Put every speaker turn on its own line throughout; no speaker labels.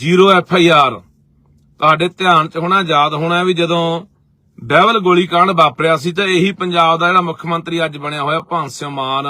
Zero F I R. ਤੁਹਾਡੇ ਧਿਆਨ ਚ ਹੋਣਾ, ਯਾਦ ਹੋਣਾ ਵੀ ਜਦੋਂ ਬਹਿਬਲ ਗੋਲੀकांड ਵਾਪਰਿਆ ਸੀ ਤਾਂ ਇਹੀ ਪੰਜਾਬ ਦਾ ਜਿਹੜਾ ਮੁੱਖ ਮੰਤਰੀ ਅੱਜ ਬਣਿਆ ਹੋਇਆ, ਭਗਵੰਤ ਮਾਨ।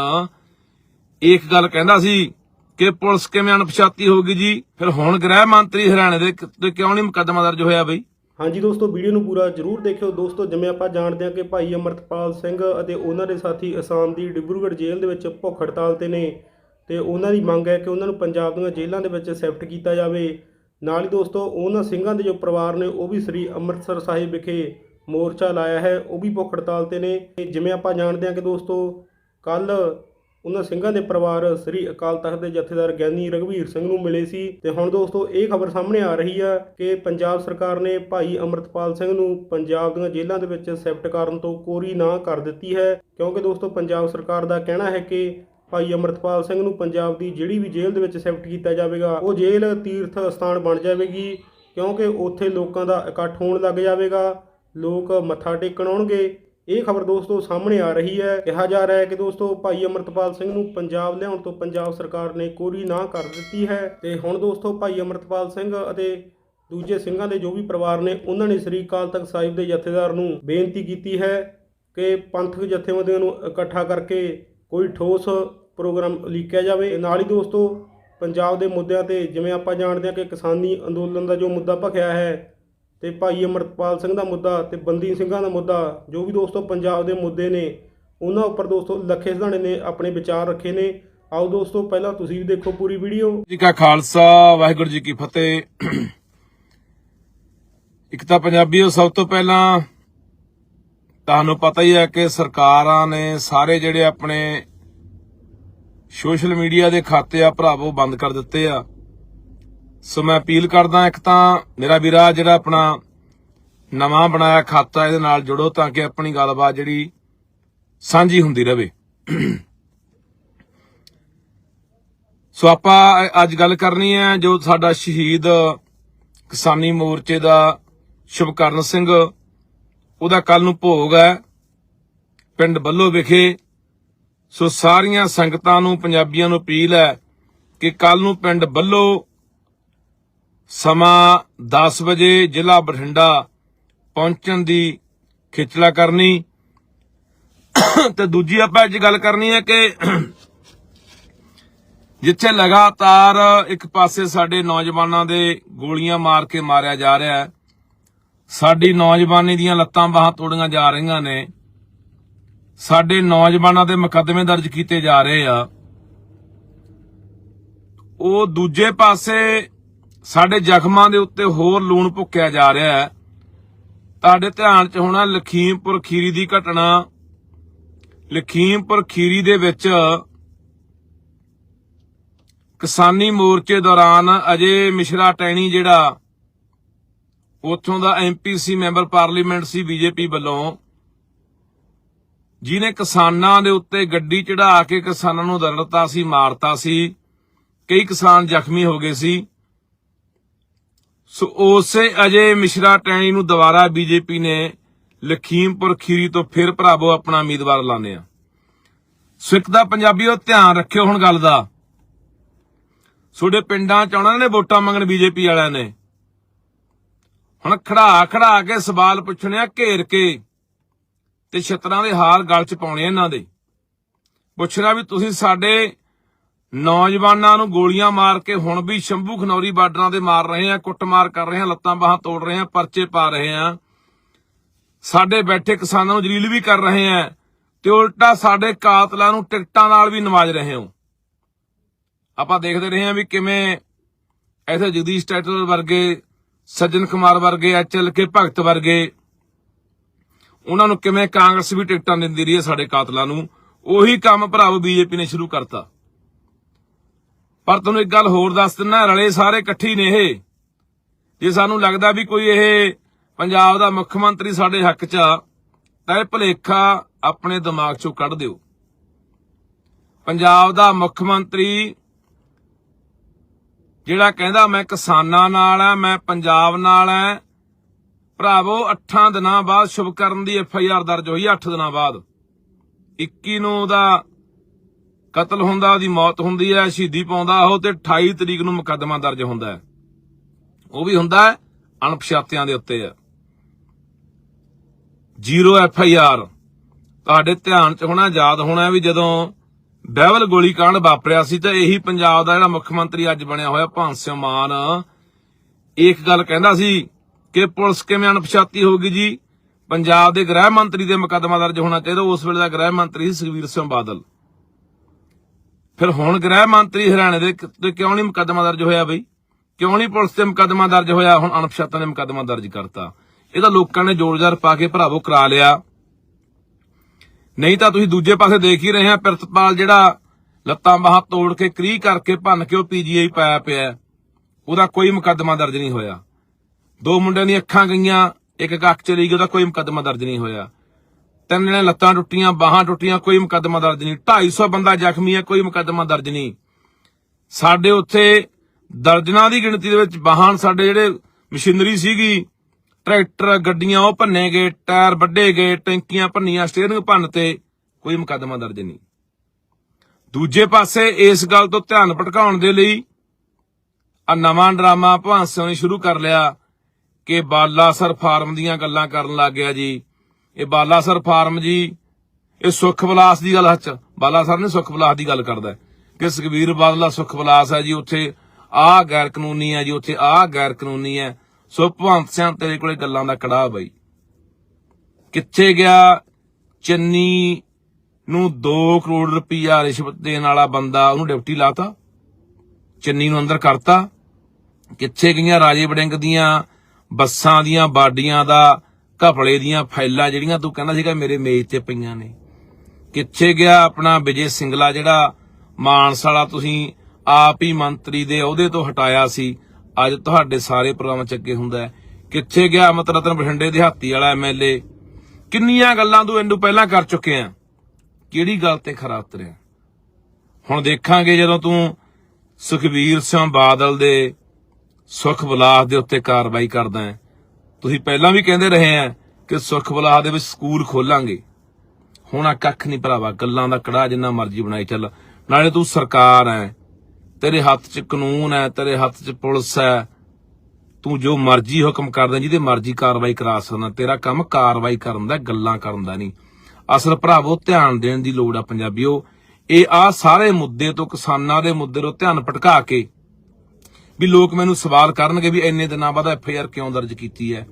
ਇੱਕ ਗੱਲ ਕਹਿੰਦਾ ਸੀ ਕਿ ਪੁਲਿਸ ਕਿਵੇਂ ਅਣਪਛਾਤੀ ਹੋਗੀ ਜੀ? ਫਿਰ ਹੁਣ ਗ੍ਰਹਿ ਮੰਤਰੀ ਹਰਿਆਣੇ ਦੇ ਤੇ ਕਿਉਂ ਨਹੀਂ ਮੁਕੱਦਮਾ ਦਰਜ ਹੋਇਆ ਬਈ?
ਹਾਂਜੀ ਦੋਸਤੋ, ਵੀਡੀਓ ਨੂੰ ਪੂਰਾ ਜਰੂਰ ਦੇਖਿਓ। ਦੋਸਤੋ, ਜਿਵੇਂ ਆਪਾਂ ਜਾਣਦੇ ਹਾਂ ਕਿ ਭਾਈ ਅਮਰਤਪਾਲ ਸਿੰਘ ਅਤੇ ਉਹਨਾਂ ਦੇ ਸਾਥੀ ਅਸਾਮ ਦੀ ਡਿਬਰੂਗੜ੍ਹ ਜੇਲ੍ਹ ਦੇ ਵਿੱਚ ਭੁੱਖ ਹੜਤਾਲ ਤੇ ਨੇ ਤੇ ਉਹਨਾਂ ਦੀ ਮੰਗ ਹੈ ਕਿ ਉਹਨਾਂ ਨੂੰ ਪੰਜਾਬ ਦੀਆਂ ਜੇਲ੍ਹਾਂ ਦੇ ਵਿੱਚ ਸ਼ਿਫਟ ਕੀਤਾ ਜਾਵੇ। ਨਾਲ ਹੀ ਦੋਸਤੋ, ਉਹਨਾਂ ਸਿੰਘਾਂ ਦੇ ਜੋ ਪਰਿਵਾਰ ਨੇ, ਉਹ ਵੀ ਸ੍ਰੀ ਅੰਮ੍ਰਿਤਸਰ ਸਾਹਿਬ ਵਿਖੇ ਮੋਰਚਾ ਲਾਇਆ ਹੈ। ਉਹ ਵੀ ਭੁੱਖ ਹੜਤਾਲ ਤੇ ਨੇ। ਤੇ ਜਿਵੇਂ ਆਪਾਂ ਜਾਣਦੇ ਹਾਂ ਕਿ ਦੋਸਤੋ ਕੱਲ ਉਹਨਾਂ ਸਿੰਘਾਂ ਦੇ ਪਰਿਵਾਰ ਸ੍ਰੀ ਅਕਾਲ ਤਖਤ ਦੇ ਜਥੇਦਾਰ ਗਿਆਨੀ ਰਘਵੀਰ ਸਿੰਘ ਨੂੰ ਮਿਲੇ ਸੀ। ਤੇ ਹੁਣ ਦੋਸਤੋ, ਇਹ ਖਬਰ ਸਾਹਮਣੇ ਆ ਰਹੀ ਆ ਕਿ ਪੰਜਾਬ ਸਰਕਾਰ ਨੇ ਭਾਈ ਅਮਰਤਪਾਲ ਸਿੰਘ ਨੂੰ ਪੰਜਾਬ ਦੀਆਂ ਜੇਲ੍ਹਾਂ ਦੇ ਵਿੱਚ ਸ਼ਿਫਟ ਕਰਨ ਤੋਂ ਕੋਰੀ ਨਾ ਕਰ ਦਿੱਤੀ ਹੈ। ਕਿਉਂਕਿ ਦੋਸਤੋ, ਪੰਜਾਬ ਸਰਕਾਰ ਦਾ ਕਹਿਣਾ ਹੈ ਕਿ ਭਾਈ ਅਮਰਤਪਾਲ ਸਿੰਘ ਨੂੰ ਪੰਜਾਬ ਦੀ ਜਿਹੜੀ ਵੀ ਜੇਲ੍ਹ ਦੇ ਵਿੱਚ ਸ਼ਿਫਟ ਕੀਤਾ ਜਾਵੇਗਾ, ਉਹ ਜੇਲ੍ਹ ਤੀਰਥ ਸਥਾਨ ਬਣ ਜਾਵੇਗੀ, ਕਿਉਂਕਿ ਉੱਥੇ ਲੋਕਾਂ ਦਾ ਇਕੱਠ ਹੋਣ ਲੱਗ ਜਾਵੇਗਾ, ਲੋਕ ਮੱਥਾ ਟੇਕਣ ਆਉਣਗੇ। ਇਹ ਖਬਰ ਦੋਸਤੋ ਸਾਹਮਣੇ ਆ ਰਹੀ ਹੈ। ਕਿਹਾ ਜਾ ਰਿਹਾ ਹੈ ਕਿ ਦੋਸਤੋ ਭਾਈ ਅਮਰਤਪਾਲ ਸਿੰਘ ਨੂੰ ਪੰਜਾਬ ਲਿਆਉਣ ਤੋਂ ਪੰਜਾਬ ਸਰਕਾਰ ਨੇ ਕੋਰੀ ਨਾ ਕਰ ਦਿੱਤੀ ਹੈ। ਤੇ ਹੁਣ ਦੋਸਤੋ ਭਾਈ ਅਮਰਤਪਾਲ ਸਿੰਘ ਅਤੇ ਦੂਜੇ ਸਿੰਘਾਂ ਦੇ ਜੋ ਵੀ ਪਰਿਵਾਰ ਨੇ, ਉਹਨਾਂ ਨੇ ਸ੍ਰੀ ਅਕਾਲ ਤਖਤ ਸਾਹਿਬ ਦੇ ਜਥੇਦਾਰ ਨੂੰ ਬੇਨਤੀ ਕੀਤੀ ਹੈ ਕਿ ਪੰਥਕ ਜਥੇਬੰਦੀਆਂ ਨੂੰ ਇਕੱਠਾ ਕਰਕੇ ਕੋਈ ਠੋਸ ਪ੍ਰੋਗਰਾਮ ਉਲੀਕਿਆ ਜਾਵੇ ਨਾਲ ਹੀ ਦੋਸਤੋ ਪੰਜਾਬ ਦੇ ਮੁੱਦਿਆਂ ਤੇ ਜਿਵੇਂ ਆਪਾਂ ਜਾਣਦੇ ਹਾਂ ਕਿ ਕਿਸਾਨੀ ਅੰਦੋਲਨ ਦਾ ਜੋ ਮੁੱਦਾ ਭਖਿਆ ਹੈ ਤੇ ਭਾਈ ਅਮਰਪਾਲ ਸਿੰਘ ਦਾ ਮੁੱਦਾ ਤੇ ਬੰਦੀ ਸਿੰਘਾਂ ਦਾ ਮੁੱਦਾ, ਜੋ ਵੀ ਦੋਸਤੋ ਪੰਜਾਬ ਦੇ ਮੁੱਦੇ ਨੇ, ਉਹਨਾਂ ਉੱਪਰ ਦੋਸਤੋ ਲੱਖੇ ਸਿਧਾਣੇ ਨੇ ਆਪਣੇ ਵਿਚਾਰ ਰੱਖੇ ਨੇ। ਆਓ ਦੋਸਤੋ ਪਹਿਲਾਂ ਤੁਸੀਂ ਵੀ ਦੇਖੋ ਪੂਰੀ ਵੀਡੀਓ।
ਜੀ ਕਾ ਖਾਲਸਾ, ਵਾਹਿਗੁਰੂ ਜੀ ਕੀ ਫਤਿਹ। ਇੱਕ ਤਾਂ ਪੰਜਾਬੀਓ ਸਭ ਤੋਂ ਪਹਿਲਾਂ ਤੁਹਾਨੂੰ ਪਤਾ ਹੀ ਹੈ ਕਿ ਸਰਕਾਰਾਂ ਨੇ ਸਾਰੇ ਜਿਹੜੇ ਆਪਣੇ ਸੋਸ਼ਲ ਮੀਡੀਆ ਦੇ ਖਾਤੇ ਆ ਭਰਾਵੋ ਬੰਦ ਕਰ ਦਿੱਤੇ ਆ। ਸੋ ਮੈਂ ਅਪੀਲ ਕਰਦਾ ਇੱਕ ਤਾਂ ਮੇਰਾ ਵੀਰਾ ਜਿਹੜਾ ਆਪਣਾ ਨਵਾਂ ਬਣਾਇਆ ਖਾਤਾ, ਇਹਦੇ ਨਾਲ ਜੁੜੋ ਤਾਂ ਕਿ ਆਪਣੀ ਗੱਲਬਾਤ ਜਿਹੜੀ ਸਾਂਝੀ ਹੁੰਦੀ ਰਹੇ ਸੋ ਆਪਾਂ ਅੱਜ ਗੱਲ ਕਰਨੀ ਹੈ ਜੋ ਸਾਡਾ ਸ਼ਹੀਦ ਕਿਸਾਨੀ ਮੋਰਚੇ ਦਾ ਸ਼ੁਭਕਰਨ ਸਿੰਘ, ਉਹਦਾ ਕੱਲ ਨੂੰ ਭੋਗ ਹੈ। ਪਿੰਡ ਬੱਲੋ ਵਿਖੇ ਸੋ ਸਾਰੀਆਂ ਸੰਗਤਾਂ ਨੂੰ, ਪੰਜਾਬੀਆਂ ਨੂੰ ਅਪੀਲ ਹੈ ਕਿ ਕੱਲ ਨੂੰ ਪਿੰਡ ਬੱਲੋ, ਸਮਾਂ 10 ਵਜੇ ਜ਼ਿਲ੍ਹਾ ਬਠਿੰਡਾ ਪਹੁੰਚਣ ਦੀ ਖਿਚਲਾ ਕਰਨੀ। ਤੇ ਦੂਜੀ ਆਪਾਂ ਅੱਜ ਗੱਲ ਕਰਨੀ ਹੈ ਕਿ ਜਿੱਥੇ ਲਗਾਤਾਰ ਇੱਕ ਪਾਸੇ ਸਾਡੇ ਨੌਜਵਾਨਾਂ ਦੇ ਗੋਲੀਆਂ ਮਾਰ ਕੇ ਮਾਰਿਆ ਜਾ ਰਿਹਾ ਹੈ, ਸਾਡੀ ਨੌਜਵਾਨੀ ਦੀਆਂ ਲੱਤਾਂ ਬਾਹਾਂ ਤੋੜੀਆਂ ਜਾ ਰਹੀਆਂ ਨੇ। ਸਾਡੇ ਨੌਜਵਾਨਾਂ ਦੇ ਮੁਕੱਦਮੇ ਦਰਜ ਕੀਤੇ ਜਾ ਰਹੇ ਆ। ਉਹ ਦੂਜੇ ਪਾਸੇ ਸਾਡੇ ਜ਼ਖਮਾਂ ਦੇ ਉੱਤੇ ਹੋਰ ਲੂਣ ਭੁੱਕਿਆ ਜਾ ਰਿਹਾ ਹੈ। ਤੁਹਾਡੇ ਧਿਆਨ 'ਚ ਹੋਣਾ ਲਖੀਮਪੁਰ ਖੀਰੀ ਦੀ ਘਟਨਾ। ਲਖੀਮਪੁਰ ਖੀਰੀ ਦੇ ਵਿੱਚ ਕਿਸਾਨੀ ਮੋਰਚੇ ਦੌਰਾਨ ਅਜੇ ਮਿਸ਼ਰਾ ਟੈਣੀ ਜਿਹੜਾ, ਉੱਥੋਂ ਦਾ ਐਮਪੀਸੀ ਮੈਂਬਰ ਪਾਰਲੀਮੈਂਟ ਸੀ ਬੀਜੇਪੀ ਵੱਲੋਂ। ਜਿਨੇ ਕਿਸਾਨਾਂ ਦੇ ਉੱਤੇ ਗੱਡੀ ਚੜਾ ਕੇ ਕਿਸਾਨਾਂ ਨੂੰ ਦਰੜਤਾ ਸੀ, ਮਾਰਤਾ ਸੀ, ਕਈ ਕਿਸਾਨ ਜ਼ਖਮੀ ਹੋ ਗਏ ਸੀ। ਸੋ ਉਸੇ ਅਜੇ ਮਿਸ਼ਰਾ ਟੈਣੀ ਨੂੰ ਦੁਬਾਰਾ ਬੀਜੇਪੀ ਨੇ ਲਖੀਮਪੁਰ ਖੀਰੀ ਤੋਂ ਫਿਰ ਭਰਾਵੋ ਆਪਣਾ ਉਮੀਦਵਾਰ ਲਾਣੇ ਆ। ਸੋ ਇੱਕ ਦਾ ਪੰਜਾਬੀਓ ਧਿਆਨ ਰੱਖਿਓ ਹੁਣ ਗੱਲ ਦਾ। ਤੁਹਾਡੇ ਪਿੰਡਾਂ ਚ ਆਉਣਾ ਨੇ ਵੋਟਾਂ ਮੰਗਣ ਬੀਜੇਪੀ ਵਾਲਿਆਂ ਨੇ। ਹੁਣ ਖੜਾ ਖੜਾ ਕੇ ਸਵਾਲ ਪੁੱਛਣਿਆ ਘੇਰ ਕੇ। ਤੇ ਛਤਰਾਂ ਦੇ ਹਾਰ ਗਲ ਚ ਪਾਉਣੇ ਇਹਨਾਂ ਦੇ। ਪੁੱਛਣਾ ਵੀ ਤੁਸੀਂ ਸਾਡੇ ਨੌਜਵਾਨਾਂ ਨੂੰ ਗੋਲੀਆਂ ਮਾਰ ਕੇ ਹੁਣ ਵੀ ਸ਼ੰਭੂ ਖਨੌਰੀ ਬਾਰਡਰਾਂ ਤੇ ਮਾਰ ਰਹੇ ਆ, ਕੁੱਟਮਾਰ ਕਰ ਰਹੇ ਆ, ਲੱਤਾਂ ਬਾਹਾਂ ਤੋੜ ਰਹੇ ਆ, ਪਰਚੇ ਪਾ ਰਹੇ ਆ। ਸਾਡੇ ਬੈਠੇ ਕਿਸਾਨਾਂ ਨੂੰ ਜਲੀਲ ਵੀ ਕਰ ਰਹੇ ਆ ਤੇ ਉਲਟਾ ਸਾਡੇ ਕਾਤਲਾਂ ਨੂੰ ਟਿਕਟਾਂ ਨਾਲ ਵੀ ਨਵਾਜ ਰਹੇ ਹੋ। ਆਪਾਂ ਦੇਖਦੇ ਰਹੇ ਹਾਂ ਵੀ ਕਿਵੇਂ ਇੱਥੇ ਜਗਦੀਸ਼ ਟਾਈਟਲ ਵਰਗੇ, ਸੱਜਣ ਕੁਮਾਰ ਵਰਗੇ ਐਚਐਲ ਕੇ ਭਗਤ ਵਰਗੇ ਉਹਨਾਂ ਨੂੰ ਕਿਵੇਂ ਕਾਂਗਰਸ ਵੀ ਟਿਕਟਾਂ ਦਿੰਦੀ ਰਹੀ ਹੈ ਸਾਡੇ ਕਾਤਲਾਂ ਨੂੰ, ਉਹੀ ਕੰਮ ਭਰਾਵ ਬੀਜੇਪੀ ਨੇ ਸ਼ੁਰੂ ਕਰਤਾ। ਪਰ ਤੁਹਾਨੂੰ ਇੱਕ ਗੱਲ ਹੋਰ ਦੱਸ ਦਿੰਨਾ ਰਲੇ ਸਾਰੇ ਇਕੱਠੀ ਨੇ ਇਹ। ਜੇ ਸਾਨੂੰ ਲੱਗਦਾ ਵੀ ਕੋਈ ਇਹ ਪੰਜਾਬ ਦਾ ਮੁੱਖ ਮੰਤਰੀ ਸਾਡੇ ਹੱਕ 'ਚ ਆ, ਤਾਂ ਇਹ ਭਲੇਖਾ ਆਪਣੇ ਦਿਮਾਗ 'ਚੋਂ ਕੱਢ ਦਿਓ। ਪੰਜਾਬ ਦਾ ਮੁੱਖ ਮੰਤਰੀ ਜਿਹੜਾ ਕਹਿੰਦਾ, ਮੈਂ ਕਿਸਾਨਾਂ ਨਾਲ ਆ, ਮੈਂ ਪੰਜਾਬ ਨਾਲ ਆ ਭਰਾਵੋ 8 ਦਿਨਾਂ ਬਾਅਦ ਸ਼ੁਭਕਰਨ ਦੀ ਐਫ ਆਈ ਆਰ ਦਰਜ ਹੋਈ 8 ਦਿਨਾਂ ਬਾਅਦ। 21 ਨੂੰ ਉਹਦਾ ਕਤਲ ਹੁੰਦਾ, ਉਹਦੀ ਮੌਤ ਹੁੰਦੀ ਹੈ, ਸ਼ਹੀਦੀ ਪਾਉਂਦਾ ਉਹ ਤੇ 28 ਤਰੀਕ ਨੂੰ ਮੁਕੱਦਮਾ ਦਰਜ ਹੁੰਦਾ ਹੈ। ਉਹ ਵੀ ਹੁੰਦਾ ਹੈ, ਅਣਪਛਾਤਿਆਂ ਦੇ ਉੱਤੇ ਹੈ। ਜ਼ੀਰੋ ਐਫ ਆਈ ਆਰ ਤੁਹਾਡੇ ਧਿਆਨ ਚ ਹੋਣਾ, ਯਾਦ ਹੋਣਾ ਵੀ ਜਦੋਂ ਬਹਿਬਲ ਗੋਲੀकांड ਵਾਪਰਿਆ ਸੀ ਤਾਂ ਇਹੀ ਪੰਜਾਬ ਦਾ ਜਿਹੜਾ ਮੁੱਖ ਮੰਤਰੀ ਅੱਜ ਬਣਿਆ ਹੋਇਆ ਭਗਵੰਤ ਸਿੰਘ ਮਾਨ। ਇੱਕ ਗੱਲ ਕਹਿੰਦਾ ਸੀ ਕਿ ਪੁਲਿਸ ਕਿਵੇਂ ਅਣਪਛਾਤੀ ਗਈ ਜੀ? ਪੰਜਾਬ ਦੇ ਗ੍ਰਹਿ ਮੰਤਰੀ ਦੇ ਮੁਕੱਦਮਾ ਦਰਜ ਹੋਣਾ ਚਾਹੀਦਾ, ਉਸ ਵੇਲੇ ਦਾ ਗ੍ਰਹਿ ਮੰਤਰੀ ਸੀ ਸੁਖਬੀਰ ਸਿੰਘ ਬਾਦਲ। ਫਿਰ ਹੁਣ ਗ੍ਰਹਿ ਮੰਤਰੀ ਹਰਿਆਣੇ ਦੇ ਤੇ ਕਿਉਂ ਨਹੀਂ ਮੁਕੱਦਮਾ ਦਰਜ ਹੋਇਆ ਬਈ? ਕਿਉਂ ਨਹੀਂ ਪੁਲਿਸ ਤੇ ਮੁਕੱਦਮਾ ਦਰਜ ਹੋਇਆ? ਹੁਣ ਅਣਪਛਾਤਾਂ ਨੇ ਮੁਕੱਦਮਾ ਦਰਜ ਕਰਤਾ। ਇਹਦਾ ਲੋਕਾਂ ਨੇ ਜੋਰ-ਜ਼ਾਰ ਪਾ ਕੇ ਭਰਾਵੋ ਕਰਾ ਲਿਆ। ਨਹੀਂ ਤਾਂ ਤੁਸੀਂ ਦੂਜੇ ਪਾਸੇ ਦੇਖ ਹੀ ਰਹੇ ਆ, ਪ੍ਰਿਤਪਾਲ ਜਿਹੜਾ ਲੱਤਾਂ ਬਾਹਾਂ ਤੋੜ ਕੇ ਕਰੀ ਕਰਕੇ ਭੰਨ ਕੇ ਉਹ ਪੀਜੀਆਈ ਪਾਇਆ ਪਿਆ ਉਹਦਾ ਕੋਈ ਮੁਕੱਦਮਾ ਦਰਜ ਨਹੀਂ ਹੋਇਆ। ਦੋ ਮੁੰਡਿਆਂ ਦੀਆਂ ਅੱਖਾਂ ਗਈਆਂ, ਇੱਕ ਅੱਖ ਚਲੀ ਗਈ, ਉਹਦਾ ਕੋਈ ਮੁਕੱਦਮਾ ਦਰਜ ਨਹੀਂ ਹੋਇਆ। ਤਿੰਨ ਨੇ ਲੱਤਾਂ ਟੁੱਟੀਆਂ, ਬਾਹਾਂ ਟੁੱਟੀਆਂ, ਕੋਈ ਮੁਕੱਦਮਾ ਦਰਜ ਨਹੀਂ। 250 ਬੰਦਾ ਜ਼ਖਮੀ ਹੈ, ਕੋਈ ਮੁਕੱਦਮਾ ਦਰਜ ਨਹੀਂ। ਸਾਡੇ ਉੱਥੇ ਦਰਜਨਾਂ ਦੀ ਗਿਣਤੀ ਦੇ ਵਿੱਚ ਵਾਹਨ ਸਾਡੇ ਜਿਹੜੇ ਮਸ਼ੀਨਰੀ ਸੀਗੀ, ਟਰੈਕਟਰ, ਗੱਡੀਆਂ, ਉਹ ਭੰਨੇ ਗਏ, ਟਾਇਰ ਵੱਢੇ ਗਏ, ਟੈਂਕੀਆਂ ਭੰਨੀਆਂ, ਸਟੀਅਰਿੰਗ ਭੰਨ ਤੇ ਕੋਈ ਮੁਕੱਦਮਾ ਦਰਜ ਨਹੀਂ। ਦੂਜੇ ਪਾਸੇ ਇਸ ਗੱਲ ਤੋਂ ਧਿਆਨ ਭਟਕਾਉਣ ਦੇ ਲਈ ਆ ਨਵਾਂ ਡਰਾਮਾ ਭਗਵੰਤ ਸਿੰਘ ਨੇ ਸ਼ੁਰੂ ਕਰ ਲਿਆ। ਕਿ ਬਾਲਾਸਰ ਫਾਰਮ ਦੀਆਂ ਗੱਲਾਂ ਕਰਨ ਲੱਗ ਗਿਆ ਜੀ। ਇਹ ਬਾਲਾਸਰ ਫਾਰਮ ਜੀ, ਇਹ ਸੁਖ ਵਿਲਾਸ ਦੀ ਗੱਲ ਹੱਚ ਬਾਲਾਸਰ ਨੇ ਸੁਖ ਵਿਲਾਸ ਦੀ ਗੱਲ ਕਰਦਾ। ਕਿ ਸੁਖਬੀਰ ਬਾਦਲ ਸੁਖ ਵਿਲਾਸ ਹੈ ਜੀ, ਉੱਥੇ ਆਹ ਗੈਰ ਕਾਨੂੰਨੀ ਹੈ ਜੀ, ਉੱਥੇ ਆਹ ਗੈਰ ਕਾਨੂੰਨੀ ਹੈ। ਸੋ ਭਗਵੰਤ ਸਿੰਘ ਤੇਰੇ ਕੋਲੇ ਗੱਲਾਂ ਦਾ ਕੜਾਹ ਬਾਈ। ਕਿੱਥੇ ਗਿਆ? ਚੰਨੀ ਨੂੰ 2 ਕਰੋੜ ਰੁਪਈਆ ਰਿਸ਼ਵਤ ਦੇਣ ਵਾਲਾ ਬੰਦਾ, ਉਹਨੂੰ ਡਿਪਟੀ ਲਾਤਾ। ਚੰਨੀ ਨੂੰ ਅੰਦਰ ਕਰਤਾ। ਕਿੱਥੇ ਗਈਆਂ ਰਾਜੇ ਵੜਿੰਗ ਦੀਆਂ ਬੱਸਾਂ ਦੀਆਂ, ਬਾਡੀਆਂ ਦਾ, ਘਪਲੇ ਦੀਆਂ ਫਾਈਲਾਂ ਜਿਹੜੀਆਂ ਤੂੰ ਕਹਿੰਦਾ ਸੀਗਾ ਮੇਰੇ ਮੇਜ਼ ਤੇ ਪਈਆਂ ਨੇ। ਕਿੱਥੇ ਗਿਆ ਆਪਣਾ ਵਿਜੇ ਸਿੰਗਲਾ ਜਿਹੜਾ ਮਾਨਸ ਵਾਲਾ ਤੁਸੀਂ ਆਪ ਹੀ ਮੰਤਰੀ ਦੇ ਅਹੁਦੇ ਤੋਂ ਹਟਾਇਆ ਸੀ? ਅੱਜ ਤੁਹਾਡੇ ਸਾਰੇ ਪ੍ਰੋਗਰਾਮ ਚ ਅੱਗੇ ਹੁੰਦਾ ਹੈ। ਕਿੱਥੇ ਗਿਆ ਮਤਲਬ ਰਤਨ ਬਠਿੰਡੇ ਦਿਹਾਤੀ ਵਾਲਾ ਐਮਐਲਏ ਕਿੰਨੀਆਂ ਗੱਲਾਂ ਤੂੰ ਇਹਨੂੰ ਪਹਿਲਾਂ ਕਰ ਚੁੱਕੇ ਆ? ਕਿਹੜੀ ਗੱਲ ਤੇ ਖਰਾ ਉਤਰਿਆ? ਹੁਣ ਦੇਖਾਂਗੇ ਜਦੋਂ ਤੂੰ ਸੁਖਬੀਰ ਸਿੰਘ ਬਾਦਲ ਦੇ ਸੁਖ ਵਿਲਾਸ ਦੇ ਉੱਤੇ ਕਾਰਵਾਈ ਕਰਦਾ ਹੈ। ਤੁਸੀਂ ਪਹਿਲਾਂ ਵੀ ਕਹਿੰਦੇ ਰਹੇ ਆ ਕਿ ਸੁਖ ਵਿਲਾਸ ਦੇ ਵਿੱਚ ਸਕੂਲ ਖੋਲਾਂਗੇ। ਹੁਣ ਆ ਕੱਖ ਨਹੀਂ ਭਰਾਵਾ, ਗੱਲਾਂ ਦਾ ਕੜਾ ਜਿੰਨਾ ਮਰਜ਼ੀ ਬਣਾਈ ਚੱਲ। ਨਾਲੇ ਤੂੰ ਸਰਕਾਰ ਹੈ ਤੇਰੇ ਹੱਥ 'ਚ ਕਾਨੂੰਨ ਹੈ ਤੇਰੇ ਹੱਥ 'ਚ ਪੁਲਿਸ ਹੈ ਤੂੰ ਜੋ ਮਰਜ਼ੀ ਹੁਕਮ ਕਰਦਾ, ਜਿਹਦੇ ਮਰਜ਼ੀ ਕਾਰਵਾਈ ਕਰਾ ਸਕਦਾ। ਤੇਰਾ ਕੰਮ ਕਾਰਵਾਈ ਕਰਨ ਦਾ, ਗੱਲਾਂ ਕਰਨ ਦਾ ਨਹੀਂ। ਅਸਲ ਭਰਾਵੋ, ਧਿਆਨ ਦੇਣ ਦੀ ਲੋੜ ਆ ਪੰਜਾਬੀਓ। ਇਹ ਆ ਸਾਰੇ ਮੁੱਦੇ ਤੋਂ ਕਿਸਾਨਾਂ ਦੇ ਮੁੱਦੇ ਤੋਂ ਧਿਆਨ ਭਟਕਾ ਕੇ ਵੀ ਲੋਕ ਮੈਨੂੰ ਸਵਾਲ ਕਰਨਗੇ ਵੀ ਇੰਨੇ ਦਿਨਾਂ ਬਾਅਦ ਐਫ ਆਈ ਆਰ ਕਿਉਂ ਦਰਜ ਕੀਤੀ ਹੈ?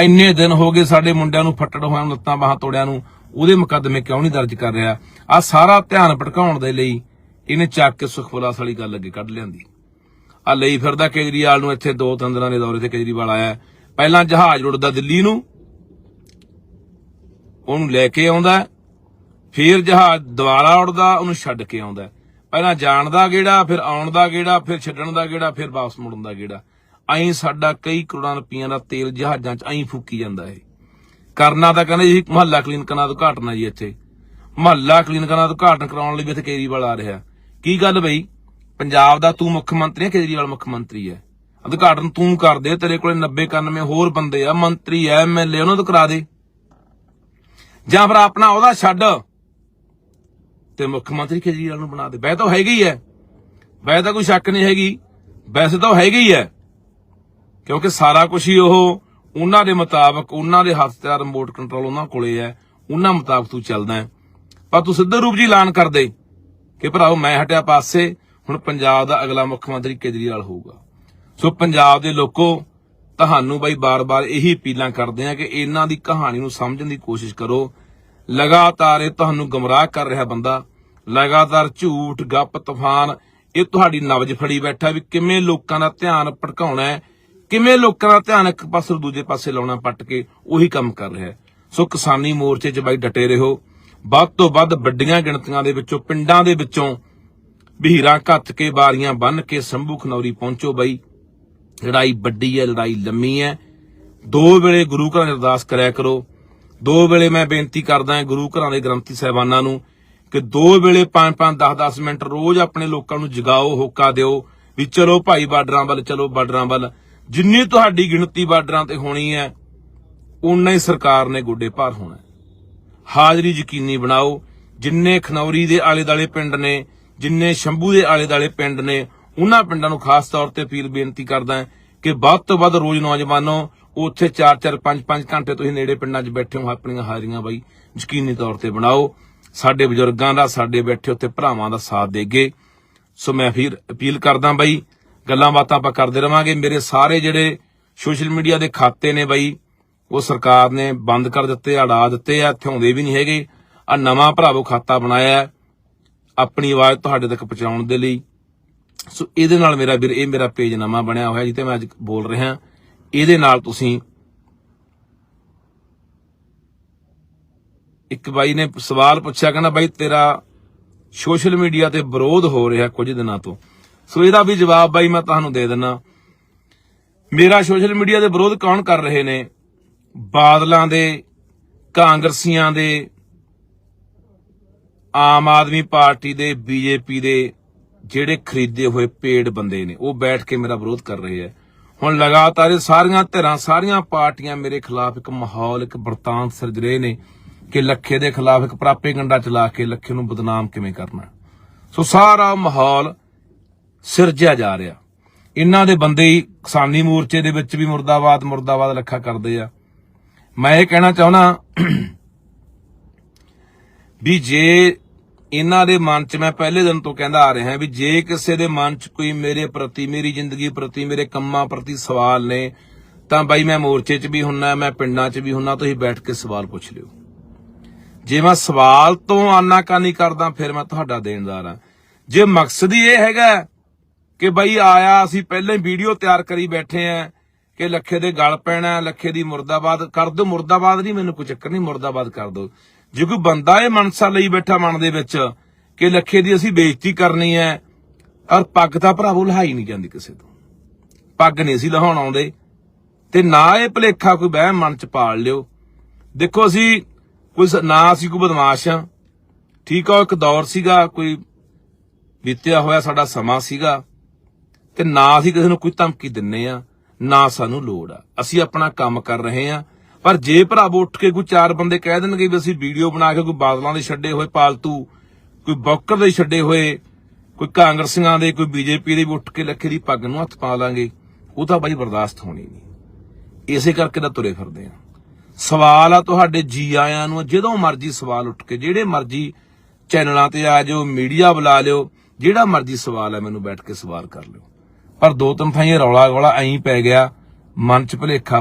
ਇੰਨੇ ਦਿਨ ਹੋ ਗਏ ਸਾਡੇ ਮੁੰਡਿਆਂ ਨੂੰ ਫੱਟੜ ਹੋਇਆਂ ਨੂੰ, ਲੱਤਾਂ ਬਾਹਾਂ ਤੋੜਿਆਂ ਨੂੰ, ਉਹਦੇ ਮੁਕੱਦਮੇ ਕਿਉਂ ਨਹੀਂ ਦਰਜ ਕਰ ਰਿਹਾ? ਆ ਸਾਰਾ ਧਿਆਨ ਭਟਕਾਉਣ ਦੇ ਲਈ ਇਹਨੇ ਚੱਕ ਕੇ ਸੁਖਵਲਾਸ ਵਾਲੀ ਗੱਲ ਅੱਗੇ ਕੱਢ ਲਿਆਂਦੀ। ਆ ਲਈ ਫਿਰਦਾ ਕੇਜਰੀਵਾਲ ਨੂੰ ਇੱਥੇ ਦੋ ਤਿੰਨ ਦਿਨਾਂ ਦੇ ਦੌਰੇ ਤੇ ਕੇਜਰੀਵਾਲ ਆਇਆ। ਪਹਿਲਾਂ ਜਹਾਜ਼ ਉੱਡਦਾ ਦਿੱਲੀ ਨੂੰ, ਉਹਨੂੰ ਲੈ ਕੇ ਆਉਂਦਾ, ਫਿਰ ਜਹਾਜ਼ ਦੁਬਾਰਾ ਉੱਡਦਾ ਉਹਨੂੰ ਛੱਡ ਕੇ ਆਉਂਦਾ। ਪਹਿਲਾਂ ਜਾਣ ਦਾ ਗੇੜਾ ਫਿਰ ਆਉਣ ਦਾ ਗੇੜਾ ਫਿਰ ਛੱਡਣ ਦਾ ਗੇੜਾ ਫਿਰ ਵਾਪਸ ਮੁੜਨ ਦਾ ਗੇੜਾ ਐਂ ਸਾਡਾ ਕਈ ਕਰੋੜਾਂ ਰੁਪਈਆਂ ਦਾ ਤੇਲ ਜਹਾਜ਼ਾਂ 'ਚ ਐਂ ਫੂਕੀ ਜਾਂਦਾ ਹੈ ਕਰਨਾ ਤਾਂ ਕਹਿੰਦੇ ਜੀ ਮਹੱਲਾ ਕਲੀਨਿਕਾਂ ਦਾ ਉਦਘਾਟਨ ਜੀ ਇੱਥੇ। ਮਹੱਲਾ ਕਲੀਨਿਕਾਂ ਦਾ ਉਦਘਾਟਨ ਕਰਾਉਣ ਲਈ ਵੀ ਇੱਥੇ ਕੇਜਰੀਵਾਲ ਆ ਰਿਹਾ। ਕੀ ਗੱਲ ਬਈ? ਪੰਜਾਬ ਦਾ ਤੂੰ ਮੁੱਖ ਮੰਤਰੀ ਹੈ ਕੇਜਰੀਵਾਲ ਮੁੱਖ ਮੰਤਰੀ ਹੈ ਉਦਘਾਟਨ ਤੂੰ ਕਰ ਦੇ, ਤੇਰੇ ਕੋਲੇ 90 91 ਹੋਰ ਬੰਦੇ ਆ, ਮੰਤਰੀ ਐ ਐਮਐਲਏ ਉਹਨਾਂ ਤੋਂ ਕਰਾ ਦੇ। ਜਾਂ ਫਿਰ ਆਪਣਾ ਉਹਦਾ ਛੱਡ। ਤੇ ਮੁੱਖ ਮੰਤਰੀ ਕੇਜਰੀਵਾਲ ਨੂੰ ਬਣਾ ਦੇ। ਵੈ ਤਾਂ ਹੈਗੀ ਹੈ ਵੈ ਤਾਂ ਕੋਈ ਸ਼ੱਕ ਨਹੀਂ ਹੈਗੀ। ਵੈਸੇ ਤਾਂ ਉਹ ਹੈਗੀ ਹੈ ਕਿਉਂਕਿ ਸਾਰਾ ਕੁਝ ਹੀ ਉਹ ਉਹਨਾਂ ਦੇ ਮੁਤਾਬਕ, ਉਹਨਾਂ ਦੇ ਹੱਥ ਤੇ ਰਿਮੋਟ ਕੰਟਰੋਲ ਉਹਨਾਂ ਕੋਲੇ ਹੈ ਉਹਨਾਂ ਮੁਤਾਬਕ ਤੂੰ ਚੱਲਦਾ ਪਰ ਤੂੰ ਸਿੱਧਾ ਰੂਪ ਜੀ ਐਲਾਨ ਕਰ ਦੇ ਕਿ ਭਰਾਓ, ਮੈਂ ਹਟਿਆ ਪਾਸੇ, ਹੁਣ ਪੰਜਾਬ ਦਾ ਅਗਲਾ ਮੁੱਖ ਮੰਤਰੀ ਕੇਜਰੀਵਾਲ ਹੋਊਗਾ। ਸੋ ਪੰਜਾਬ ਦੇ ਲੋਕੋ, ਤੁਹਾਨੂੰ ਬਾਈ ਬਾਰ-ਬਾਰ ਇਹੀ ਅਪੀਲਾਂ ਕਰਦੇ ਆ ਕਿ ਇਹਨਾਂ ਦੀ ਕਹਾਣੀ ਨੂੰ ਸਮਝਣ ਦੀ ਕੋਸ਼ਿਸ਼ ਕਰੋ। ਲਗਾਤਾਰ ਇਹ ਤੁਹਾਨੂੰ ਗਮਰਾਹ ਕਰ ਰਿਹਾ ਬੰਦਾ। ਲਗਾਤਾਰ ਝੂਠ, ਗੱਪ, ਤੂਫਾਨ, ਇਹ ਤੁਹਾਡੀ ਨਬਜ ਫੜੀ ਬੈਠਾ ਵੀ ਕਿਵੇਂ ਲੋਕਾਂ ਦਾ ਧਿਆਨ ਭਟਕਾਉਣਾ ਹੈ? ਕਿਵੇਂ ਲੋਕਾਂ ਦਾ ਧਿਆਨ ਇੱਕ ਪਾਸੇ ਤੋਂ ਦੂਜੇ ਪਾਸੇ ਲਾਉਣਾ ਪੱਟ ਕੇ ਉਹੀ ਕੰਮ ਕਰ ਰਿਹਾ ਸੋ ਕਿਸਾਨੀ ਮੋਰਚੇ 'ਚ ਬਾਈ ਡਟੇ ਰਹੋ। ਵੱਧ ਤੋਂ ਵੱਧ ਵੱਡੀਆਂ ਗਿਣਤੀਆਂ ਦੇ ਵਿੱਚੋਂ, ਪਿੰਡਾਂ ਦੇ ਵਿੱਚੋਂ ਬਹੀਰਾਂ ਘੱਤ ਕੇ ਬਾਰੀਆਂ ਬੰਨ ਕੇ ਸੰਭੂ ਖਨੌਰੀ ਪਹੁੰਚੋ ਬਾਈ। ਲੜਾਈ ਵੱਡੀ ਹੈ, ਲੜਾਈ ਲੰਮੀ ਹੈ। ਦੋ ਵੇਲੇ ਗੁਰੂ ਘਰਾਂ ਦੀ ਅਰਦਾਸ ਕਰਿਆ ਕਰੋ। ਦੋ ਵੇਲੇ ਮੈਂ ਬੇਨਤੀ ਕਰਦਾ ਹਾਂ ਗੁਰੂ ਘਰਾਂ ਦੇ ਗ੍ਰੰਥੀ ਸਾਹਿਬਾਨਾਂ ਨੂੰ ਕਿ ਦੋ ਵੇਲੇ 5-5 10-10 ਮਿੰਟ ਰੋਜ਼ ਆਪਣੇ ਲੋਕਾਂ ਨੂੰ ਜਗਾਓ, ਹੋਕਾ ਦਿਓ ਵੀ ਚਲੋ ਭਾਈ ਬਾਰਡਰਾਂ ਵੱਲ, ਚਲੋ ਬਾਰਡਰਾਂ ਵੱਲ। ਜਿੰਨੀ ਤੁਹਾਡੀ ਗਿਣਤੀ ਬਾਰਡਰਾਂ ਤੇ ਹੋਣੀ ਹੈ ਉਨਾ ਹੀ ਸਰਕਾਰ ਨੇ ਗੋਡੇ ਭਾਰ ਹੋਣਾ ਹਾਜ਼ਰੀ ਯਕੀਨੀ ਬਣਾਓ, ਜਿੰਨੇ ਖਨੌਰੀ ਦੇ ਆਲੇ ਦਾਲੇ ਪਿੰਡ ਨੇ, ਜਿੰਨੇ ਸ਼ੰਭੂ ਦੇ ਆਲੇ ਦਾਲੇ ਪਿੰਡ ਨੇ, ਉਹਨਾਂ ਪਿੰਡਾਂ ਨੂੰ ਖਾਸ ਤੌਰ ਤੇ ਅਪੀਲ ਬੇਨਤੀ ਕਰਦਾ ਕਿ ਵੱਧ ਤੋਂ ਵੱਧ ਰੋਜ਼ ਨੌਜਵਾਨੋ, ਉੱਥੇ 4-4 5-5 ਘੰਟੇ ਤੁਸੀਂ ਨੇੜੇ ਪਿੰਡਾਂ 'ਚ ਬੈਠੇ ਹੋ, ਆਪਣੀਆਂ ਹਾਜ਼ਰੀਆਂ ਬਾਈ ਯਕੀਨੀ ਤੌਰ ਤੇ ਬਣਾਓ। ਸਾਡੇ ਬਜ਼ੁਰਗਾਂ ਦਾ, ਸਾਡੇ ਬੈਠੇ ਉੱਥੇ ਭਰਾਵਾਂ ਦਾ ਸਾਥ ਦੇਗੇ ਸੋ ਮੈਂ ਫਿਰ ਅਪੀਲ ਕਰਦਾ ਬਾਈ, ਗੱਲਾਂ ਬਾਤਾਂ ਆਪਾਂ ਕਰਦੇ ਰਵਾਂਗੇ। ਮੇਰੇ ਸਾਰੇ ਜਿਹੜੇ ਸੋਸ਼ਲ ਮੀਡੀਆ ਦੇ ਖਾਤੇ ਨੇ ਬਾਈ, ਉਹ ਸਰਕਾਰ ਨੇ ਬੰਦ ਕਰ ਦਿੱਤੇ, ਅੜਾ ਦਿੱਤੇ ਆ, ਇੱਥੇ ਆਉਂਦੇ ਵੀ ਨਹੀਂ ਹੈਗੇ। ਆ ਨਵਾਂ ਭਰਾਵੋ ਖਾਤਾ ਬਣਾਇਆ ਆਪਣੀ ਆਵਾਜ਼ ਤੁਹਾਡੇ ਤੱਕ ਪਹੁੰਚਾਉਣ ਦੇ ਲਈ। ਸੋ ਇਹਦੇ ਨਾਲ ਮੇਰਾ ਵੀਰ, ਇਹ ਮੇਰਾ ਪੇਜ ਨਵਾਂ ਬਣਿਆ ਹੋਇਆ ਜਿੱਤੇ ਮੈਂ ਅੱਜ ਬੋਲ ਰਿਹਾ। ਇਹਦੇ ਨਾਲ ਤੁਸੀਂ ਇੱਕ ਬਾਈ ਨੇ ਸਵਾਲ ਪੁੱਛਿਆ, ਕਹਿੰਦਾ ਬਾਈ ਤੇਰਾ ਸੋਸ਼ਲ ਮੀਡੀਆ ਤੇ ਵਿਰੋਧ ਹੋ ਰਿਹਾ ਕੁਝ ਦਿਨਾਂ ਤੋਂ। ਸੋ ਇਹਦਾ ਵੀ ਜਵਾਬ ਬਾਈ ਮੈਂ ਤੁਹਾਨੂੰ ਦੇ ਦਿੰਨਾ। ਮੇਰਾ ਸੋਸ਼ਲ ਮੀਡੀਆ ਦੇ ਵਿਰੋਧ ਕੌਣ ਕਰ ਰਹੇ ਨੇ? ਬਾਦਲਾਂ ਦੇ, ਕਾਂਗਰਸੀਆਂ ਦੇ, ਆਮ ਆਦਮੀ ਪਾਰਟੀ ਦੇ, ਬੀਜੇਪੀ ਦੇ ਜਿਹੜੇ ਖਰੀਦੇ ਹੋਏ ਪੇੜ ਬੰਦੇ ਨੇ, ਉਹ ਬੈਠ ਕੇ ਮੇਰਾ ਵਿਰੋਧ ਕਰ ਰਹੇ ਆ। ਹੁਣ ਲਗਾਤਾਰ ਇਹ ਸਾਰੀਆਂ ਧਿਰਾਂ, ਸਾਰੀਆਂ ਪਾਰਟੀਆਂ ਮੇਰੇ ਖਿਲਾਫ ਇੱਕ ਮਾਹੌਲ, ਇੱਕ ਵਰਤਾਂਤ ਸਿਰਜ ਰਹੇ ਨੇ। ਕਿ ਲੱਖੇ ਦੇ ਖਿਲਾਫ ਇੱਕ ਪ੍ਰਾਪੇਗੰਡਾ ਚਲਾ ਕੇ ਲੱਖੇ ਨੂੰ ਬਦਨਾਮ ਕਿਵੇਂ ਕਰਨਾ? ਸੋ ਸਾਰਾ ਮਾਹੌਲ ਸਿਰਜਿਆ ਜਾ ਰਿਹਾ। ਇਹਨਾਂ ਦੇ ਬੰਦੇ ਹੀ ਕਿਸਾਨੀ ਮੋਰਚੇ ਦੇ ਵਿੱਚ ਵੀ ਮੁਰਦਾਬਾਦ ਮੁਰਦਾਬਾਦ ਲੱਖਾ ਕਰਦੇ ਆ। ਮੈਂ ਇਹ ਕਹਿਣਾ ਚਾਹੁੰਦਾ ਵੀ ਜੇ ਇਹਨਾਂ ਦੇ ਮਨ 'ਚ ਮੈਂ ਪਹਿਲੇ ਦਿਨ ਤੋਂ ਕਹਿੰਦਾ ਆ ਰਿਹਾ ਵੀ ਜੇ ਕਿਸੇ ਦੇ ਮਨ 'ਚ ਕੋਈ ਮੇਰੇ ਪ੍ਰਤੀ, ਮੇਰੀ ਜ਼ਿੰਦਗੀ ਪ੍ਰਤੀ, ਮੇਰੇ ਕੰਮਾਂ ਪ੍ਰਤੀ ਸਵਾਲ ਨੇ, ਤਾਂ ਬਾਈ ਮੈਂ ਮੋਰਚੇ 'ਚ ਵੀ ਹੁੰਨਾ, ਮੈਂ ਪਿੰਡਾਂ 'ਚ ਵੀ ਹੁੰਨਾ, ਤੁਸੀਂ ਬੈਠ ਕੇ ਸਵਾਲ ਪੁੱਛ ਲਿਓ। ਜੇ ਮੈਂ ਸਵਾਲ ਤੋਂ ਆਨਾਕਾਨੀ ਕਰਦਾ, ਫਿਰ ਮੈਂ ਤੁਹਾਡਾ ਦੇਣਦਾਰ ਹਾਂ। ਜੇ ਮਕਸਦ ਹੀ ਇਹ ਹੈਗਾ ਕਿ ਬਈ ਆਇਆ, ਅਸੀਂ ਪਹਿਲਾਂ ਹੀ ਵੀਡੀਓ ਤਿਆਰ ਕਰੀ ਬੈਠੇ ਆ ਕਿ ਲੱਖੇ ਦੇ ਗਲ ਪੈਣਾ, ਲੱਖੇ ਦੀ ਮੁਰਦਾਬਾਦ, ਕਰ ਦਿਓ ਮੁਰਦਾਬਾਦ ਨਹੀਂ, ਮੈਨੂੰ ਕੋਈ ਚੱਕਰ ਨਹੀਂ, ਮੁਰਦਾਬਾਦ ਕਰ ਦਿਓ। ਜੇ ਕੋਈ ਬੰਦਾ ਇਹ ਮਨਸਾ ਲਈ ਬੈਠਾ ਮਨ ਦੇ ਵਿੱਚ ਕਿ ਲੱਖੇ ਦੀ ਅਸੀਂ ਬੇਇੱਜ਼ਤੀ ਕਰਨੀ ਹੈ, ਔਰ ਪੱਗ ਤਾਂ ਭਰਾਵੋ ਲਹਾਈ ਨਹੀਂ ਜਾਂਦੀ ਕਿਸੇ ਤੋਂ। ਪੱਗ ਨਹੀਂ ਸੀ ਲਹਾਉਣ ਆਉਂਦੇ। ਤੇ ਨਾ ਇਹ ਭਲੇਖਾ ਕੋਈ ਵਹਿਮ ਮਨ ਚ ਪਾਲ ਲਿਓ। ਦੇਖੋ ਅਸੀਂ ਕੋਈ ਸ- ਨਾ ਅਸੀਂ ਕੋਈ ਬਦਮਾਸ਼ ਆ। ਠੀਕ ਆ, ਉਹ ਇੱਕ ਦੌਰ ਸੀਗਾ, ਕੋਈ ਬੀਤਿਆ ਹੋਇਆ ਸਾਡਾ ਸਮਾਂ ਸੀਗਾ। ਤੇ ਨਾ ਅਸੀਂ ਕਿਸੇ ਨੂੰ ਕੋਈ ਧਮਕੀ ਦਿੰਨੇ ਆ, ਨਾ ਸਾਨੂੰ ਲੋੜ ਆ। ਅਸੀਂ ਆਪਣਾ ਕੰਮ ਕਰ ਰਹੇ ਆ। ਪਰ ਜੇ ਭਰਾਵੋ ਉੱਠ ਕੇ ਕੋਈ ਚਾਰ ਬੰਦੇ ਕਹਿ ਦੇਣਗੇ ਵੀ ਅਸੀਂ ਵੀਡੀਓ ਬਣਾ ਕੇ ਕੋਈ ਬਾਦਲਾਂ ਦੇ ਛੱਡੇ ਹੋਏ, ਪਾਲਤੂ, ਕੋਈ ਬੌਕਰ ਦੇ ਛੱਡੇ ਹੋਏ, ਕੋਈ ਕਾਂਗਰਸੀਆਂ ਦੇ, ਕੋਈ ਬੀਜੇਪੀ ਦੇ ਵੀ ਉੱਠ ਕੇ ਲੱਖੇ ਦੀ ਪੱਗ ਨੂੰ ਹੱਥ ਪਾ ਲਾਂਗੇ, ਉਹ ਤਾਂ ਬਾਈ ਬਰਦਾਸ਼ਤ ਹੋਣੀ ਨਹੀਂ। ਇਸੇ ਕਰਕੇ ਤਾਂ ਤੁਰੇ ਫਿਰਦੇ ਆ। ਸਵਾਲ ਆ ਤੁਹਾਡੇ ਜੀ ਆਇਆਂ ਨੂੰ, ਜਦੋਂ ਮਰਜ਼ੀ ਸਵਾਲ ਉੱਠ ਕੇ, ਜਿਹੜੇ ਮਰਜ਼ੀ ਚੈਨਲਾਂ ਤੇ ਆ ਜਾਓ, ਮੀਡੀਆ ਬੁਲਾ ਲਿਓ, ਜਿਹੜਾ ਮਰਜ਼ੀ ਸਵਾਲ ਹੈ ਮੈਨੂੰ ਬੈਠ ਕੇ ਸਵਾਲ ਕਰ ਲਿਓ। ਪਰ ਦੋ ਤਿੰਨ ਥਾਈਂ ਰੌਲਾ ਗੋਲਾ ਐਂ ਪੈ ਗਿਆ, ਮਨ ਚ ਭੁਲੇਖਾ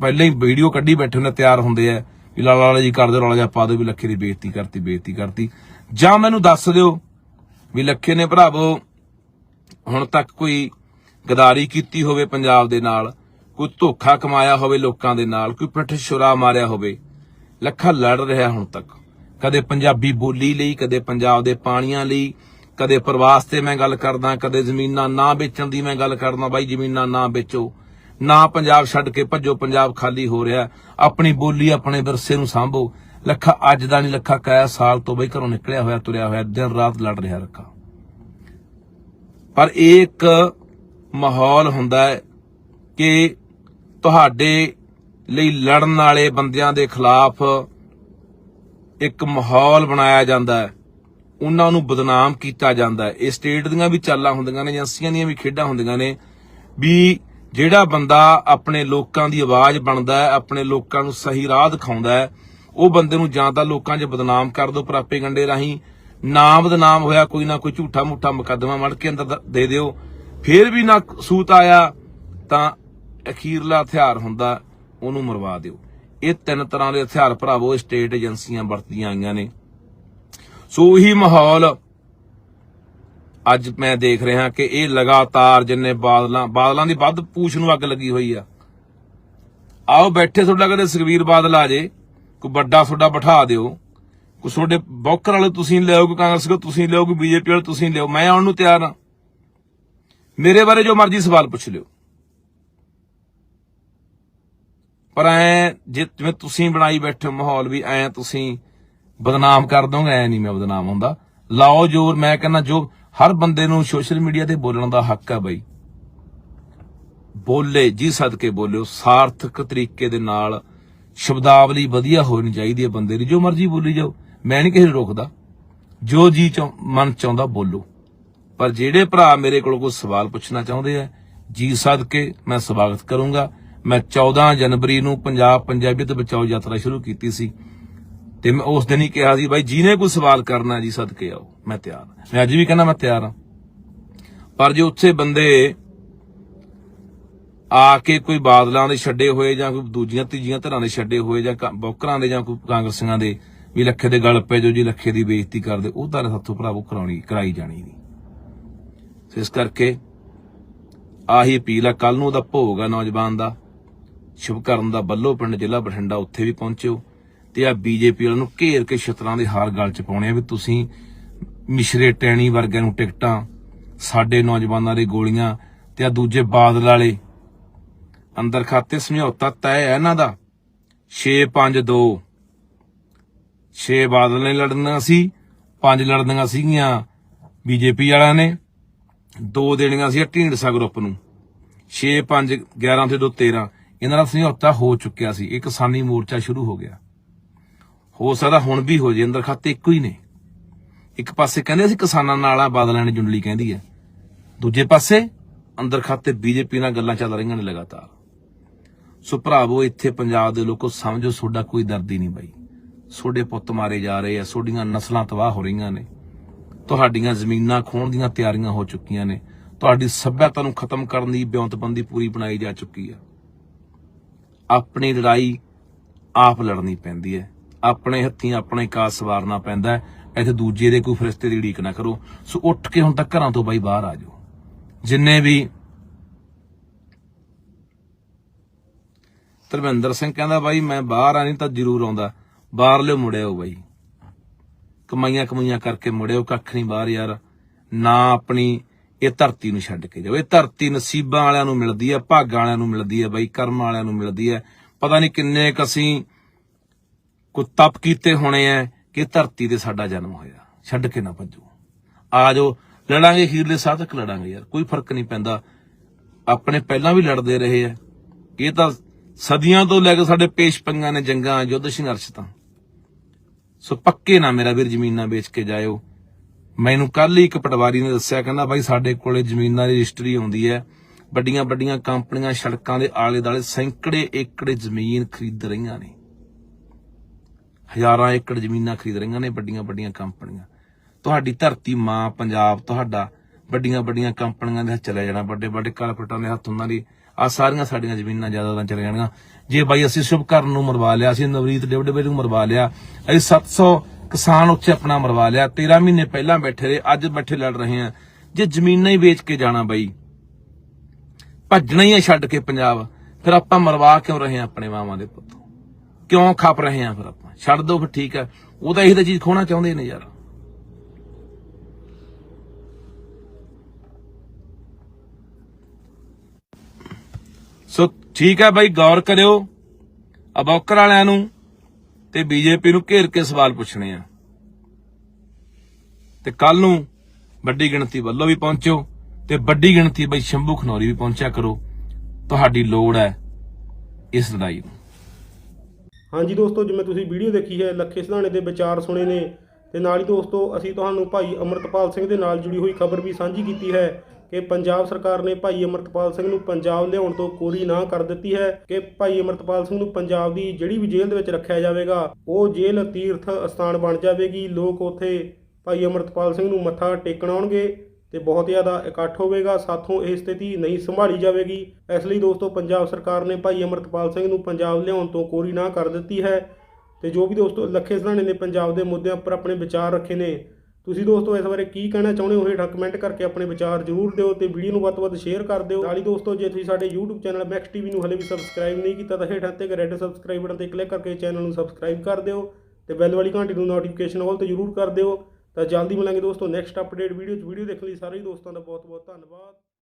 ਪਹਿਲਾਂ ਹੀ ਵੀਡੀਓ ਕੱਢੀ ਬੈਠੇ ਹੁੰਦੇ, ਤਿਆਰ ਹੁੰਦੇ ਆ, ਵੀ ਲਾਲਾ ਲਾਲਾ ਜੀ ਕਰ ਦਿਓ ਰੌਲਾ ਜਿਹਾ ਪਾ ਦਿਓ ਵੀ ਲੱਖੇ ਦੀ ਬੇਇੱਜ਼ਤੀ ਕਰਤੀ ਬੇਇੱਜ਼ਤੀ ਕਰਤੀ। ਜਾਂ ਮੈਨੂੰ ਦੱਸ ਦਿਓ ਵੀ ਲੱਖੇ ਨੇ ਭਰਾਵੋ, ਹੁਣ ਤੱਕ ਕੋਈ ਗਦਾਰੀ ਕੀਤੀ ਹੋਵੇ ਪੰਜਾਬ ਦੇ ਨਾਲ ਕੋਈ ਧੋਖਾ ਕਮਾਇਆ ਹੋਵੇ ਲੋਕਾਂ ਦੇ ਨਾਲ, ਕੋਈ ਪਿੱਠ ਛੁਰਾ ਮਾਰਿਆ ਹੋਵੇ, ਲੱਖਾ ਲੜ ਰਿਹਾ ਹੁਣ ਤੱਕ। ਕਦੇ ਪੰਜਾਬੀ ਬੋਲੀ ਲਈ, ਕਦੇ ਪੰਜਾਬ ਦੇ ਪਾਣੀਆਂ ਲਈ, ਕਦੇ ਪ੍ਰਵਾਸ ਤੇ ਮੈਂ ਗੱਲ ਕਰਦਾ, ਕਦੇ ਜ਼ਮੀਨਾਂ ਨਾ ਵੇਚਣ ਦੀ ਮੈਂ ਗੱਲ ਕਰਦਾ, ਬਾਈ ਜ਼ਮੀਨਾਂ ਨਾ ਵੇਚੋ। ਨਾ ਪੰਜਾਬ ਛੱਡ ਕੇ ਭੱਜੋ, ਪੰਜਾਬ ਖਾਲੀ ਹੋ ਰਿਹਾ। ਆਪਣੀ ਬੋਲੀ ਆਪਣੇ ਵਿਰਸੇ ਨੂੰ ਸਾਂਭੋ। ਲੱਖਾ ਅੱਜ ਦਾ ਨਹੀਂ, ਲੱਖਾ ਕਾਇਆ ਸਾਲ ਤੋਂ ਬਈ ਘਰੋਂ ਨਿਕਲਿਆ ਹੋਇਆ, ਤੁਰਿਆ ਹੋਇਆ, ਦਿਨ ਰਾਤ ਲੜ ਰਿਹਾ ਰੱਖਾ ਪਰ ਇਹ ਇੱਕ ਮਾਹੌਲ ਹੁੰਦਾ ਹੈ ਕਿ ਤੁਹਾਡੇ ਲਈ ਲੜਨ ਵਾਲੇ ਬੰਦਿਆਂ ਦੇ ਖਿਲਾਫ ਇੱਕ ਮਾਹੌਲ ਬਣਾਇਆ ਜਾਂਦਾ ਹੈ। ਉਹਨਾਂ ਨੂੰ ਬਦਨਾਮ ਕੀਤਾ ਜਾਂਦਾ ਹੈ। ਇਹ ਸਟੇਟ ਦੀਆਂ ਵੀ ਚਾਲਾਂ ਹੁੰਦੀਆਂ ਨੇ, ਏਜੰਸੀਆਂ ਦੀਆਂ ਵੀ ਖੇਡਾਂ ਹੁੰਦੀਆਂ ਨੇ ਵੀ ਜਿਹੜਾ ਬੰਦਾ ਆਪਣੇ ਲੋਕਾਂ ਦੀ ਆਵਾਜ਼ ਬਣਦਾ ਹੈ, ਆਪਣੇ ਲੋਕਾਂ ਨੂੰ ਸਹੀ ਰਾਹ ਦਿਖਾਉਂਦਾ ਹੈ, ਉਹ ਬੰਦੇ ਨੂੰ ਜਾਂ ਤਾਂ ਲੋਕਾਂ 'ਚ ਬਦਨਾਮ ਕਰ ਦੋ ਪ੍ਰਾਪੇਗੰਡੇ ਰਾਹੀਂ ਨਾ ਬਦਨਾਮ ਹੋਇਆ ਕੋਈ ਨਾ ਕੋਈ ਝੂਠਾ ਮੂਠਾ ਮੁਕੱਦਮਾ ਮੜ ਕੇ ਅੰਦਰ ਦੇ ਦਿਓ। ਫੇਰ ਵੀ ਨਾ ਸੂਤ ਆਇਆ ਤਾਂ ਅਖੀਰਲਾ ਹਥਿਆਰ ਹੁੰਦਾ, ਉਹਨੂੰ ਮਰਵਾ ਦਿਓ। ਇਹ ਤਿੰਨ ਤਰ੍ਹਾਂ ਦੇ ਹਥਿਆਰ ਭਰਾਵੋ ਸਟੇਟ ਏਜੰਸੀਆਂ ਵਰਤਦੀਆਂ ਆਈਆਂ ਨੇ। ਸੋ ਉਹੀ ਮਾਹੌਲ ਅੱਜ ਮੈਂ ਦੇਖ ਰਿਹਾ ਕਿ ਇਹ ਲਗਾਤਾਰ ਜਿੰਨੇ ਬਾਦਲਾਂ ਬਾਦਲਾਂ ਦੀ ਵੱਧ ਪੂਛ ਨੂੰ ਅੱਗ ਲੱਗੀ ਹੋਈ ਆ। ਆਓ ਬੈਠੇ ਤੁਹਾਡਾ ਕਦੇ ਸੁਖਵੀਰ ਬਾਦਲ ਆ ਜੇ, ਕੋਈ ਵੱਡਾ ਤੁਹਾਡਾ ਬਿਠਾ ਦਿਓ। ਕੋਈ ਤੁਹਾਡੇ ਬੌਕਰ ਵਾਲੇ ਤੁਸੀਂ ਲਿਆਓ, ਕੋਈ ਕਾਂਗਰਸ ਕੋ ਤੁਸੀਂ ਲਿਆਓ, ਕੋਈ ਬੀਜੇਪੀ ਵਾਲੇ ਤੁਸੀਂ ਲਿਓ ਮੈਂ ਆਉਣ ਨੂੰ ਤਿਆਰ ਹਾਂ। ਮੇਰੇ ਬਾਰੇ ਜੋ ਮਰਜ਼ੀ ਸਵਾਲ ਪੁੱਛ ਲਿਓ। ਪਰ ਐ, ਜੇ ਜਿਵੇਂ ਤੁਸੀਂ ਬਣਾਈ ਬੈਠੇ ਹੋ ਮਾਹੌਲ ਵੀ, ਐ ਤੁਸੀਂ ਬਦਨਾਮ ਕਰ ਦੋਗੇ, ਐ ਨਹੀਂ ਮੈਂ ਬਦਨਾਮ ਹੁੰਦਾ। ਲਾਓ ਜੋਰ, ਮੈਂ ਕਹਿੰਦਾ ਜੋ ਹਰ ਬੰਦੇ ਨੂੰ ਸੋਸ਼ਲ ਮੀਡੀਆ ਤੇ ਬੋਲਣ ਦਾ ਹੱਕ ਹੈ ਬਾਈ। ਬੋਲੇ, ਜੀ ਸਦਕੇ ਬੋਲਿਓ, ਸਾਰਥਕ ਤਰੀਕੇ ਦੇ ਨਾਲ ਸ਼ਬਦਾਵਲੀ ਵਧੀਆ ਹੋਣੀ ਚਾਹੀਦੀ ਹੈ ਬੰਦੇ ਦੀ। ਜੋ ਮਰਜ਼ੀ ਬੋਲੀ ਜਾਓ, ਮੈਂ ਨਹੀਂ ਕਿਸੇ ਨੂੰ ਰੋਕਦਾ। ਜੋ ਜੀ ਚਾਹ ਮਨ ਚਾਹੁੰਦਾ ਬੋਲੋ। ਪਰ ਜਿਹੜੇ ਭਰਾ ਮੇਰੇ ਕੋਲ ਕੋਈ ਸਵਾਲ ਪੁੱਛਣਾ ਚਾਹੁੰਦੇ ਆ, ਜੀ ਸਦਕੇ ਮੈਂ ਸਵਾਗਤ ਕਰੂੰਗਾ। ਮੈਂ 14 ਜਨਵਰੀ ਨੂੰ ਪੰਜਾਬ ਪੰਜਾਬੀਅਤ ਬਚਾਓ ਯਾਤਰਾ ਸ਼ੁਰੂ ਕੀਤੀ ਸੀ ਤੇ ਮੈਂ ਉਸ ਦਿਨ ਹੀ ਕਿਹਾ ਸੀ ਬਾਈ ਜਿਹਨੇ ਕੋਈ ਸਵਾਲ ਕਰਨਾ ਜੀ, ਸਦਕੇ ਆਓ, ਮੈਂ ਤਿਆਰ ਹਾਂ। ਮੈਂ ਅੱਜ ਵੀ ਕਹਿੰਦਾ ਮੈਂ ਤਿਆਰ ਹਾਂ। ਪਰ ਜੇ ਉੱਥੇ ਬੰਦੇ ਆ ਕੇ ਕੋਈ ਬਾਦਲਾਂ ਦੇ ਛੱਡੇ ਹੋਏ ਜਾਂ ਕੋਈ ਦੂਜੀਆਂ, ਤੀਜੀਆਂ ਧਰਾਂ ਦੇ ਛੱਡੇ ਹੋਏ ਜਾਂ ਕ- ਦੇ ਜਾਂ ਕੋਈ ਕਾਂਗਰਸੀਆਂ ਦੇ ਵੀ ਲੱਖੇ ਦੇ ਗਲ ਪੈ ਜੋ ਜੀ, ਲੱਖੇ ਦੀ ਬੇਇੱਜ਼ਤੀ ਕਰਦੇ ਉਹ ਤਾਂ ਸਾਥੋਂ ਭਰਾਵੋ ਕਰਾਉਣੀ, ਕਰਾਈ ਜਾਣੀ ਨਹੀਂ। ਸੋ ਇਸ ਕਰਕੇ ਆਹੀ ਅਪੀਲ ਆ ਕੱਲ ਨੂੰ ਉਹਦਾ ਭੋਗ ਆ ਨੌਜਵਾਨ ਦਾ। ਸ਼ੁਭਕਰਨ ਦਾ ਬੱਲੋ ਪਿੰਡ ਜ਼ਿਲ੍ਹਾ ਬਠਿੰਡਾ ਉੱਥੇ ਵੀ ਪਹੁੰਚਿਓ ਤੇ ਆ ਬੀਜੇਪੀ ਵਾਲਿਆਂ ਨੂੰ ਘੇਰ ਕੇ ਛਤਰਾਂ ਦੇ ਹਾਰ ਗਲ ਚ ਪਾਉਣੇ ਆ ਵੀ ਤੁਸੀਂ ਮਿਸ਼ਰੇ ਟੈਣੀ ਵਰਗਿਆਂ ਨੂੰ ਟਿਕਟਾਂ, ਸਾਡੇ ਨੌਜਵਾਨਾਂ ਦੇ ਗੋਲੀਆਂ ਤੇ ਆ ਦੂਜੇ ਬਾਦਲ ਵਾਲੇ। ਅੰਦਰ ਖਾਤੇ ਸਮਝੌਤਾ ਤੈਅ ਹੈ ਇਹਨਾਂ ਦਾ। 652 6 ਬਾਦਲ ਨੇ ਲੜਨਾ ਸੀ, ਪੰਜ ਲੜਨੀਆਂ ਸੀਗੀਆਂ ਬੀਜੇਪੀ ਵਾਲਿਆਂ ਨੇ। ਦੋ ਦੇਣੀਆਂ ਸੀ ਢੀਂਡਸਾ ਗਰੁੱਪ ਨੂੰ। 6 5 11 ਤੇ 2 13 ਇਹਨਾਂ ਦਾ ਸਮਝੌਤਾ ਹੋ ਚੁੱਕਿਆ ਸੀ। ਇਹ ਕਿਸਾਨੀ ਮੋਰਚਾ ਸ਼ੁਰੂ ਹੋ ਗਿਆ। ਹੋ ਸਕਦਾ ਹੁਣ ਵੀ ਹੋ ਜੇ, ਅੰਦਰ ਖਾਤੇ ਇੱਕੋ ਹੀ ਨੇ। ਇੱਕ ਪਾਸੇ ਕਹਿੰਦੇ ਅਸੀਂ ਕਿਸਾਨਾਂ ਨਾਲ ਆ ਬਾਦਲਾਂ ਨੇ ਜੁੰਡਲੀ ਕਹਿੰਦੀ ਹੈ। ਦੂਜੇ ਪਾਸੇ ਅੰਦਰ ਖਾਤੇ ਬੀਜੇਪੀ ਨਾਲ ਗੱਲਾਂ ਚੱਲ ਰਹੀਆਂ ਨੇ ਲਗਾਤਾਰ। ਸੋ ਭਰਾਵੋ, ਇੱਥੇ ਪੰਜਾਬ ਦੇ ਲੋਕੋ ਸਮਝੋ ਤੁਹਾਡਾ ਕੋਈ ਦਰਦ ਹੀ ਨਹੀਂ ਬਾਈ। ਤੁਹਾਡੇ ਪੁੱਤ ਮਾਰੇ ਜਾ ਰਹੇ ਆ ਤੁਹਾਡੀਆਂ ਨਸਲਾਂ ਤਬਾਹ ਹੋ ਰਹੀਆਂ ਨੇ। ਤੁਹਾਡੀਆਂ ਜ਼ਮੀਨਾਂ ਖੋਣ ਦੀਆਂ ਤਿਆਰੀਆਂ ਹੋ ਚੁੱਕੀਆਂ ਨੇ। ਤੁਹਾਡੀ ਸੱਭਿਅਤਾ ਨੂੰ ਖਤਮ ਕਰਨ ਦੀ ਬਿਉਂਤਬੰਦੀ ਪੂਰੀ ਬਣਾਈ ਜਾ ਚੁੱਕੀ ਹੈ ਆਪਣੀ ਲੜਾਈ ਆਪ ਲੜਨੀ ਪੈਂਦੀ ਹੈ। ਆਪਣੇ ਹੱਥੀਂ ਆਪਣੇ ਕਾਸ ਸਵਾਰਨਾ ਪੈਂਦਾ ਇੱਥੇ ਦੂਜੇ ਦੇ ਕੋਈ ਫਰਿਸ਼ਤੇ ਦੀ ਉਡੀਕ ਨਾ ਕਰੋ। ਸੋ ਉੱਠ ਕੇ ਹੁਣ ਤੱਕ ਘਰਾਂ ਤੋਂ ਬਾਈ ਬਾਹਰ ਆ ਜਾਓ। ਜਿੰਨੇ ਵੀ ਧਰਮਿੰਦਰ ਸਿੰਘ ਕਹਿੰਦਾ, ਬਾਈ, ਮੈਂ ਬਾਹਰ ਆ ਨਹੀਂ ਤਾਂ ਜ਼ਰੂਰ ਆਉਂਦਾ। ਬਾਹਰ ਲਿਓ ਮੁੜਿਓ ਬਾਈ। ਕਮਾਈਆਂ ਕਮਾਈਆਂ ਕਰਕੇ ਮੁੜਿਓ ਕੱਖ ਨਹੀਂ ਬਾਹਰ ਯਾਰ। ਨਾ ਆਪਣੀ ਇਹ ਧਰਤੀ ਨੂੰ ਛੱਡ ਕੇ ਜਾਓ। ਇਹ ਧਰਤੀ ਨਸੀਬਾਂ ਵਾਲਿਆਂ ਨੂੰ ਮਿਲਦੀ ਹੈ, ਭਾਗਾਂ ਵਾਲਿਆਂ ਨੂੰ ਮਿਲਦੀ ਹੈ, ਬਾਈ ਕਰਮ ਵਾਲਿਆਂ ਨੂੰ ਮਿਲਦੀ ਹੈ। ਪਤਾ ਨਹੀਂ ਕਿੰਨੇ ਕ ਅਸੀਂ ਕੋਈ ਤਪ ਕੀਤੇ ਹੋਣੇ ਐ ਕਿ ਧਰਤੀ ਤੇ ਸਾਡਾ ਜਨਮ ਹੋਇਆ। ਛੱਡ ਕੇ ਨਾ ਭੱਜੋ। ਆ ਜਾਓ। ਲੜਾਂਗੇ ਅਖੀਰਲੇ ਸਾਹ ਤੱਕ ਲੜਾਂਗੇ ਯਾਰ। ਕੋਈ ਫ਼ਰਕ ਨਹੀਂ ਪੈਂਦਾ। ਆਪਣੇ ਪਹਿਲਾਂ ਵੀ ਲੜਦੇ ਰਹੇ ਆ ਇਹ ਤਾਂ ਸਦੀਆਂ ਤੋਂ ਲੈ ਕੇ ਸਾਡੇ ਪੇਸ਼ ਪੰਗਾਂ ਨੇ ਜੰਗਾਂ, ਯੁੱਧ ਸੰਘਰਸ਼ ਤਾਂ। ਸੋ ਪੱਕੇ ਨਾ ਮੇਰਾ ਵੀਰ ਜ਼ਮੀਨਾਂ ਵੇਚ ਕੇ ਜਾਇਓ। ਮੈਨੂੰ ਕੱਲ ਹੀ ਇੱਕ ਪਟਵਾਰੀ ਨੇ ਦੱਸਿਆ, ਕਹਿੰਦਾ ਬਾਈ ਸਾਡੇ ਕੋਲੇ ਜ਼ਮੀਨਾਂ ਦੀ ਰਜਿਸਟਰੀ ਆਉਂਦੀ ਹੈ। ਵੱਡੀਆਂ ਵੱਡੀਆਂ ਕੰਪਨੀਆਂ ਸੜਕਾਂ ਦੇ ਆਲੇ ਦਾਲੇ ਸੈਂਕੜੇ ਏਕੜ ਜ਼ਮੀਨ ਖਰੀਦ ਰਹੀਆਂ ਨੇ। ਹਜ਼ਾਰਾਂ ਏਕੜ ਜ਼ਮੀਨਾਂ ਖਰੀਦ ਰਹੀਆਂ ਨੇ ਵੱਡੀਆਂ ਵੱਡੀਆਂ ਕੰਪਨੀਆਂ। ਤੁਹਾਡੀ ਧਰਤੀ ਮਾਂ ਪੰਜਾਬ, ਤੁਹਾਡਾ ਵੱਡੀਆਂ ਵੱਡੀਆਂ ਕੰਪਨੀਆਂ ਦੇ ਹੱਥ ਚਲੇ ਜਾਣਾ, ਵੱਡੇ ਵੱਡੇ ਕਾਰਪੋਰੇਟਾਂ ਦੇ ਹੱਥ ਉਹਨਾਂ ਦੀ। ਆ ਸਾਰੀਆਂ ਸਾਡੀਆਂ ਜ਼ਮੀਨਾਂ ਜ਼ਿਆਦਾ ਤਾਂ ਚਲੇ ਜਾਣਗੀਆਂ। ਜੇ ਬਾਈ ਅਸੀਂ ਸ਼ੁਭਕਰਨ ਨੂੰ ਮਰਵਾ ਲਿਆ, ਅਸੀਂ ਨਵਰੀਤ ਡਿਵਡਵੇ ਨੂੰ ਮਰਵਾ ਲਿਆ, ਅਸੀਂ 700 ਕਿਸਾਨ ਉੱਥੇ ਆਪਣਾ ਮਰਵਾ ਲਿਆ। 13 ਮਹੀਨੇ ਪਹਿਲਾਂ ਬੈਠੇ ਰਹੇ, ਅੱਜ ਬੈਠੇ ਲੜ ਰਹੇ ਆ। ਜੇ ਜ਼ਮੀਨਾਂ ਹੀ ਵੇਚ ਕੇ ਜਾਣਾ ਬਾਈ, ਭੱਜਣਾ ਹੀ ਆ ਛੱਡ ਕੇ ਪੰਜਾਬ, ਫਿਰ ਆਪਾਂ ਮਰਵਾ ਕਿਉਂ ਰਹੇ ਆ ਆਪਣੇ ਮਾਵਾਂ ਦੇ ਪੁੱਤ? ਕਿਉਂ ਖੱਪ ਰਹੇ ਆ ਫਿਰ ਆਪਾਂ? ਛੱਡ ਦੋ ਫਿਰ ਠੀਕ ਹੈ ਉਹ ਤਾਂ ਇਹੀ ਤਾਂ ਚੀਜ਼ ਖੋਣਾ ਚਾਹੁੰਦੇ ਨੇ ਯਾਰ। ਸੋ ਠੀਕ ਹੈ ਬਾਈ, ਗੌਰ ਕਰਿਓ। ਅਬੌਕਰ ਵਾਲਿਆਂ ਨੂੰ ਤੇ ਬੀਜੇਪੀ ਨੂੰ ਘੇਰ ਕੇ ਸਵਾਲ ਪੁੱਛਣੇ ਆ। ਤੇ ਕੱਲ ਨੂੰ ਵੱਡੀ ਗਿਣਤੀ ਵੱਲੋਂ ਵੀ ਪਹੁੰਚਿਓ ਤੇ ਵੱਡੀ ਗਿਣਤੀ ਬਈ ਸ਼ੰਭੂ ਖਨੌਰੀ ਵੀ ਪਹੁੰਚਿਆ ਕਰੋ। ਤੁਹਾਡੀ ਲੋੜ ਹੈ ਇਸ ਲੜਾਈ ਨੂੰ।
ਹਾਂਜੀ ਦੋਸਤੋ, ਜਿਵੇਂ ਤੁਸੀਂ ਵੀਡੀਓ ਦੇਖੀ ਹੈ, ਲੱਖੇ ਸਿਧਾਣੇ ਦੇ ਵਿਚਾਰ ਸੁਣੇ ਨੇ। ਤੇ ਨਾਲ ਹੀ ਦੋਸਤੋ, ਅਸੀਂ ਤੁਹਾਨੂੰ ਭਾਈ ਅਮਰਤਪਾਲ ਸਿੰਘ ਦੇ ਨਾਲ ਜੁੜੀ ਹੋਈ ਖਬਰ ਵੀ ਸਾਂਝੀ ਕੀਤੀ ਹੈ। ਕਿ ਪੰਜਾਬ ਸਰਕਾਰ ਨੇ ਭਾਈ ਅਮਰਤਪਾਲ ਸਿੰਘ ਨੂੰ ਪੰਜਾਬ ਲਿਆਉਣ ਤੋਂ ਕੋਰੀ ਨਾ ਕਰ ਦਿੱਤੀ ਹੈ ਕਿ ਭਾਈ ਅਮਰਤਪਾਲ ਸਿੰਘ ਨੂੰ ਪੰਜਾਬ ਦੀ ਜਿਹੜੀ ਵੀ ਜੇਲ੍ਹ ਦੇ ਵਿੱਚ ਰੱਖਿਆ ਜਾਵੇਗਾ, ਉਹ ਜੇਲ੍ਹ ਤੀਰਥ ਸਥਾਨ ਬਣ ਜਾਵੇਗੀ। ਲੋਕ ਉੱਥੇ ਭਾਈ ਅਮਰਤਪਾਲ ਸਿੰਘ ਨੂੰ ਮੱਥਾ ਟੇਕਣ ਆਉਣਗੇ ਤੇ ਬਹੁਤ ਜ਼ਿਆਦਾ ਇਕੱਠ ਹੋਵੇਗਾ, ਸਾਥੋਂ ਇਹ ਸਥਿਤੀ ਨਹੀਂ ਸੰਭਾਲੀ ਜਾਵੇਗੀ। ਇਸ ਲਈ ਦੋਸਤੋ, ਪੰਜਾਬ ਸਰਕਾਰ ਨੇ ਭਾਈ ਅਮਰਤਪਾਲ ਸਿੰਘ ਨੂੰ ਪੰਜਾਬ ਲਿਆਉਣ ਤੋਂ ਕੋਰੀ ਨਾ ਕਰ ਦਿੱਤੀ ਹੈ ਤੇ ਜੋ ਵੀ ਦੋਸਤੋ ਲੱਖੇ ਸਧਾਣੇ ਨੇ ਪੰਜਾਬ ਦੇ ਮੁੱਦਿਆਂ ਉੱਪਰ ਆਪਣੇ ਵਿਚਾਰ ਰੱਖੇ ਨੇ ਤੁਸੀਂ ਦੋਸਤੋ ਇਸ ਬਾਰੇ ਕੀ ਕਹਿਣਾ ਚਾਹੁੰਦੇ ਹੋ? ਹੇਠਾਂ ਕਮੈਂਟ ਕਰਕੇ ਆਪਣੇ ਵਿਚਾਰ ਜ਼ਰੂਰ ਦਿਓ ਤੇ ਵੀਡੀਓ ਨੂੰ ਵੱਧ ਤੋਂ ਵੱਧ ਸ਼ੇਅਰ ਕਰ ਦਿਓ। ਨਾਲ ਹੀ ਦੋਸਤੋ, ਜੇ ਤੁਸੀਂ ਸਾਡੇ YouTube ਚੈਨਲ ਮੈਕਸ ਟੀਵੀ ਨੂੰ ਹਲੇ ਵੀ ਸਬਸਕ੍ਰਾਈਬ ਨਹੀਂ ਕੀਤਾ, ਤਾਂ ਹੇਠਾਂ ਤੇ ਇੱਕ ਰੈੱਡ ਸਬਸਕ੍ਰਾਈਬ ਬਟਨ ਤੇ ਕਲਿੱਕ ਕਰਕੇ ਚੈਨਲ ਨੂੰ ਸਬਸਕ੍ਰਾਈਬ ਕਰ ਦਿਓ ਤੇ ਬੈਲ ਵਾਲੀ ਘੰਟੀ ਨੂੰ ਨੋਟੀਫਿਕੇਸ਼ਨ ਆਲ ਤੇ ਜ਼ਰੂਰ ਕਰ ਦਿਓ। ਤਾਂ ਜਲਦੀ ਮਿਲਾਂਗੇ ਦੋਸਤੋ ਨੈਕਸਟ ਅਪਡੇਟ ਵੀਡੀਓ 'ਚ। ਵੀਡੀਓ ਦੇਖਣ ਲਈ ਸਾਰੇ ਦੋਸਤਾਂ ਦਾ ਬਹੁਤ ਬਹੁਤ ਧੰਨਵਾਦ।